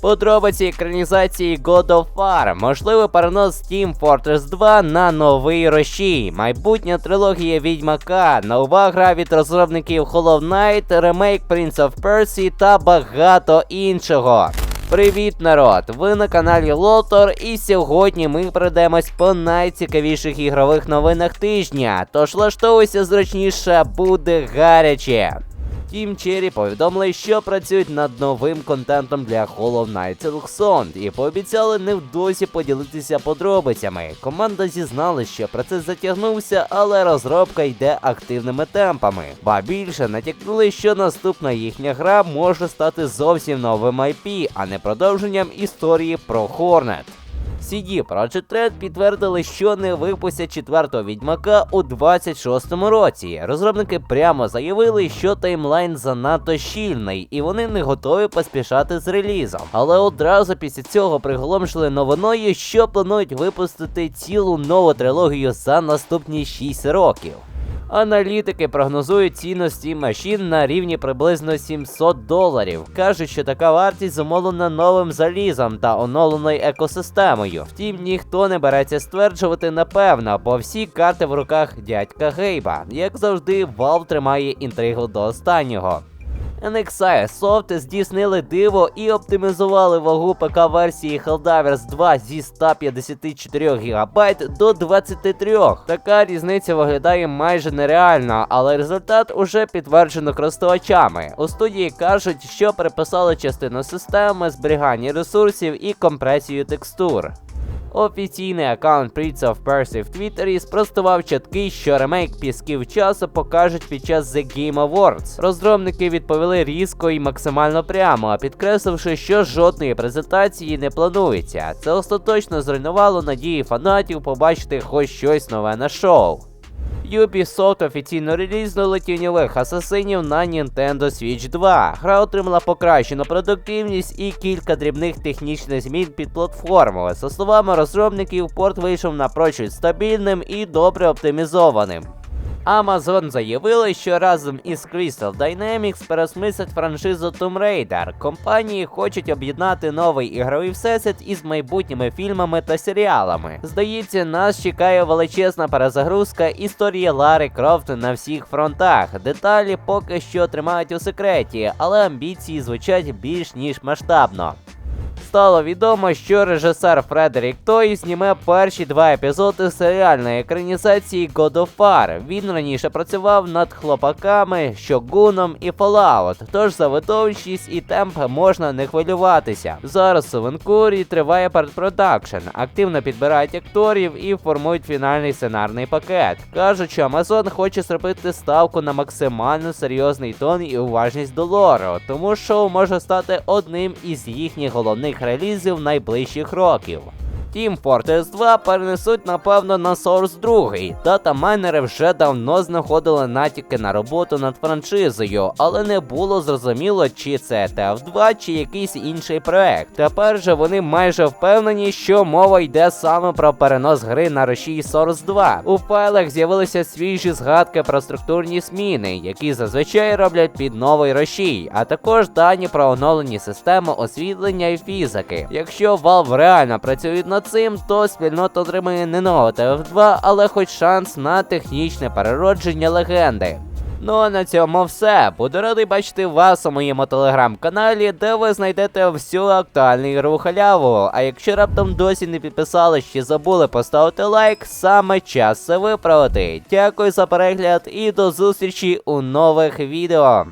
Подробиці екранізації God of War, можливий перенос Team Fortress 2 на новий рощій, майбутня трилогія Відьмака, нова гра від розробників Hollow Knight, ремейк Prince of Persia та багато іншого. Привіт, народ! Ви на каналі Лотор, і сьогодні ми пройдемось по найцікавіших ігрових новинах тижня. Тож влаштовуйся зручніше, буде гаряче. Team Cherry повідомили, що працюють над новим контентом для Hollow Knight Silksong і пообіцяли невдовзі поділитися подробицями. Команда зізналась, що процес затягнувся, але розробка йде активними темпами. Ба більше натякнули, що наступна їхня гра може стати зовсім новим IP, а не продовженням історії про Hornet. CD Projekt Red підтвердили, що не випустять четвертого відьмака у 26-му році. Розробники прямо заявили, що таймлайн занадто щільний, і вони не готові поспішати з релізом. Але одразу після цього приголомшили новиною, що планують випустити цілу нову трилогію за наступні 6 років. Аналітики прогнозують цінності машин на рівні приблизно 700 доларів. Кажуть, що така вартість зумовлена новим залізом та оновленою екосистемою. Втім, ніхто не береться стверджувати напевно, бо всі карти в руках дядька Гейба. Як завжди, Valve тримає інтригу до останнього. NXI Soft здійснили диво і оптимізували вагу ПК версії Helldivers 2 зі 154 ГБ до 23. Така різниця виглядає майже нереально, але результат уже підтверджено користувачами. У студії кажуть, що переписали частину системи зберігання ресурсів і компресію текстур. Офіційний аккаунт Prince of Persia в Твіттері спростував чатки, що ремейк пісків часу покажуть під час The Game Awards. Розробники відповіли різко і максимально прямо, підкресливши, що жодної презентації не планується. Це остаточно зруйнувало надії фанатів побачити хоч щось нове на шоу. Ubisoft офіційно релізнули тіньових асасинів на Nintendo Switch 2. Гра отримала покращену продуктивність і кілька дрібних технічних змін під платформою. За словами розробників, порт вийшов напрочуд стабільним і добре оптимізованим. Amazon заявили, що разом із Crystal Dynamics пересмислять франшизу Tomb Raider. Компанії хочуть об'єднати новий ігровий всесвіт із майбутніми фільмами та серіалами. Здається, нас чекає величезна перезагрузка історії Лари Крофт на всіх фронтах. Деталі поки що тримають у секреті, але амбіції звучать більш ніж масштабно. Стало відомо, що режисер Фредерік Той зніме перші два епізоди серіальної екранізації God of War. Він раніше працював над хлопаками, Шогуном і Fallout, тож за видовищність і темп можна не хвилюватися. Зараз у Ванкурі триває передпродакшн, активно підбирають акторів і формують фінальний сценарний пакет. Кажуть, що Amazon хоче зробити ставку на максимально серйозний тон і уважність до лору, тому шоу може стати одним із їхніх головних релізів найближчих років. Team Fortress 2 перенесуть, напевно, на Source 2. Дата-майнери вже давно знаходили натяки на роботу над франшизою, але не було зрозуміло, чи це TF2, чи якийсь інший проект. Тепер же вони майже впевнені, що мова йде саме про перенос гри на рушій Source 2. У файлах з'явилися свіжі згадки про структурні зміни, які зазвичай роблять під новий рушій, а також дані про оновлені системи освітлення і фізики. Якщо Valve реально працюють над цим, то спільнота отримає не нового TF2, але хоч шанс на технічне переродження легенди. Ну а на цьому все. Буду радий бачити вас у моєму телеграм-каналі, де ви знайдете всю актуальну ігрову халяву. А якщо раптом досі не підписались чи забули поставити лайк, саме час це виправити. Дякую за перегляд і до зустрічі у нових відео.